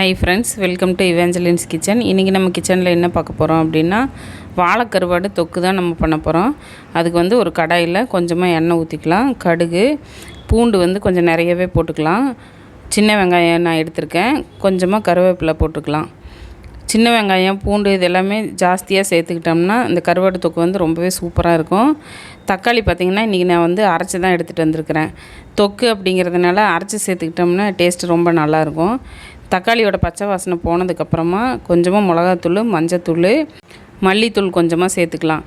Hi friends welcome to Evangeline's kitchen இன்றைக்கி நம்ம கிச்சனில் என்ன பார்க்க போகிறோம் அப்படின்னா வாழைக்கருவாடு தொக்கு தான் நம்ம பண்ண போகிறோம் அதுக்கு வந்து ஒரு கடாயில் கொஞ்சமாக எண்ணெய் ஊற்றிக்கலாம் கடுகு பூண்டு வந்து கொஞ்சம் நிறையவே போட்டுக்கலாம். சின்ன வெங்காயம் நான் எடுத்திருக்கேன். கொஞ்சமாக கருவேப்பிலை போட்டுக்கலாம். சின்ன வெங்காயம் பூண்டு இது எல்லாமே ஜாஸ்தியாக சேர்த்துக்கிட்டோம்னா இந்த கருவாடு தொக்கு வந்து ரொம்பவே சூப்பராக இருக்கும். தக்காளி பார்த்திங்கன்னா இன்றைக்கி நான் வந்து அரைச்சி தான் எடுத்துகிட்டு வந்திருக்கிறேன். தொக்கு அப்படிங்கிறதுனால அரைச்சி சேர்த்துக்கிட்டோம்னா டேஸ்ட் ரொம்ப நல்லாயிருக்கும் தக்காளியோட பச்சை வாசனை போனதுக்கப்புறமா கொஞ்சமாக மிளகாத்தூள் மஞ்சத்தூள் மல்லித்தூள் கொஞ்சமாக சேர்த்துக்கலாம்.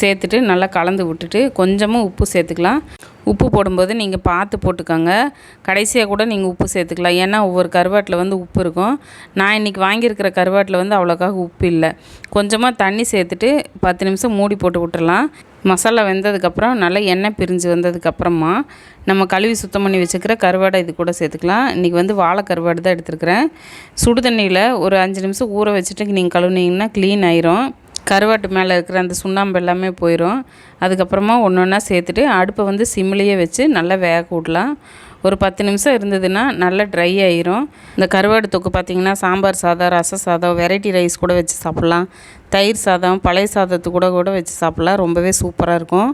சேர்த்துட்டு நல்லா கலந்து விட்டுட்டு கொஞ்சமாக உப்பு சேர்த்துக்கலாம். உப்பு போடும்போது நீங்கள் பார்த்து போட்டுக்கோங்க. கடைசியாக கூட நீங்கள் உப்பு சேர்த்துக்கலாம். ஏன்னா ஒவ்வொரு கருவாட்டில் வந்து உப்பு இருக்கும். நான் இன்றைக்கி வாங்கியிருக்கிற கருவாட்டில் வந்து அவ்வளோக்காக உப்பு இல்லை. கொஞ்சமாக தண்ணி சேர்த்துட்டு பத்து நிமிஷம் மூடி போட்டு விட்டுறலாம். மசாலா வெந்ததுக்கப்புறம் நல்லா எண்ணெய் பிரிஞ்சு வந்ததுக்கப்புறமா நம்ம கழுவி சுத்தம் பண்ணி வச்சுக்கிற கருவாடை இது கூட சேர்த்துக்கலாம். இன்றைக்கி வந்து வாழை கருவாடு தான் எடுத்துருக்குறேன். சுடு தண்ணியில் ஒரு அஞ்சு நிமிஷம் ஊற வச்சுட்டு நீங்கள் கழுவுனீங்கன்னா க்ளீன் ஆயிரும். கருவாட்டு மேலே இருக்கிற அந்த சுண்ணாம்பு எல்லாமே போயிடும் அதுக்கப்புறமா ஒன்று ஒன்றா சேர்த்துட்டு அடுப்பை வந்து சிம்லேயே வச்சு நல்லா வேக விடலாம். ஒரு பத்து நிமிஷம் இருந்ததுன்னா நல்லா ட்ரை ஆயிரும். இந்த கருவாடு தொக்கு பார்த்திங்கன்னா சாம்பார் சாதம் ரச சாதம் வெரைட்டி ரைஸ் கூட வச்சு சாப்பிட்லாம். தயிர் சாதம் பழைய சாதத்து கூட கூட வச்சு சாப்பிட்லாம். ரொம்பவே சூப்பராக இருக்கும்.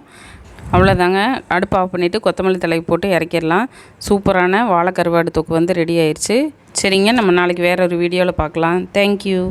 அவ்வளோதாங்க அடுப்பு ஆஃப் பண்ணிவிட்டு கொத்தமல்லி தலை போட்டு இறக்கிடலாம். சூப்பரான வாழைக்கருவாடு தொக்கு வந்து ரெடி ஆயிடுச்சு சரிங்க நம்ம நாளைக்கு வேறு ஒரு வீடியோவில் பார்க்கலாம். தேங்க்யூ